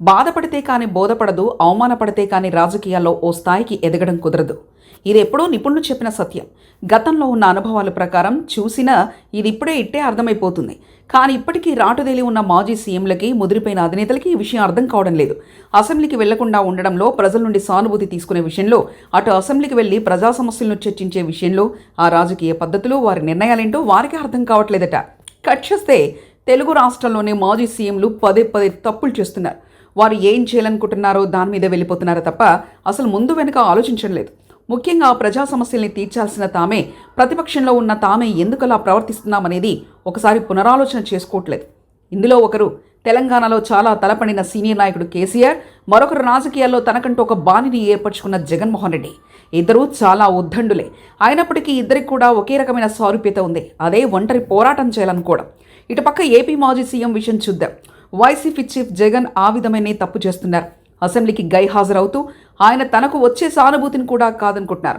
బాధపడితే కానీ బోధపడదు అవమానపడితే కానీ రాజకీయాల్లో ఓ స్థాయికి ఎదగడం కుదరదు. ఇది ఎప్పుడో నిపుణులు చెప్పిన సత్యం. గతంలో ఉన్న అనుభవాల ప్రకారం చూసినా ఇది ఇప్పుడే ఇట్టే అర్థమైపోతుంది. కానీ ఇప్పటికీ రాటుదేలి ఉన్న మాజీ సీఎంలకి ముదిరిపోయిన అధినేతలకి ఈ విషయం అర్థం కావడం లేదు. అసెంబ్లీకి వెళ్ళకుండా ఉండడంలో ప్రజల నుండి సానుభూతి తీసుకునే విషయంలో అటు అసెంబ్లీకి వెళ్ళి ప్రజా సమస్యలను చర్చించే విషయంలో ఆ రాజకీయ పద్ధతులు వారి నిర్ణయాలేంటో వారికి అర్థం కావట్లేదట. కట్ చేస్తే తెలుగు రాష్ట్రాల్లోని మాజీ సీఎంలు పదే పదే తప్పులు చేస్తున్నారు. వారు ఏం చేయాలనుకుంటున్నారో దాని మీద వెళ్ళిపోతున్నారో తప్ప అసలు ముందు వెనుక ఆలోచించడం లేదు. ముఖ్యంగా ప్రజా సమస్యల్ని తీర్చాల్సిన తామే ప్రతిపక్షంలో ఉన్న తామే ఎందుకలా ప్రవర్తిస్తున్నామనేది ఒకసారి పునరాలోచన చేసుకోవట్లేదు. ఇందులో ఒకరు తెలంగాణలో చాలా తలపడిన సీనియర్ నాయకుడు కేసీఆర్ మరొకరు రాజకీయాల్లో తనకంటూ ఒక బాణిని ఏర్పరచుకున్న జగన్మోహన్ రెడ్డి. ఇద్దరూ చాలా ఉద్దండులే. అయినప్పటికీ ఇద్దరికి కూడా ఒకే రకమైన సారూప్యత ఉంది. అదే ఒంటరి పోరాటం చేయాలనుకోవడం. ఇటుపక్క ఏపీ మాజీ సీఎం విషయం చూద్దాం. వైసీపీ చీఫ్ జగన్ ఆ విధమైనే తప్పు చేస్తున్నారు. అసెంబ్లీకి గైహాజరవుతూ ఆయన తనకు వచ్చే సానుభూతిని కూడా కాదనుకుంటున్నారు.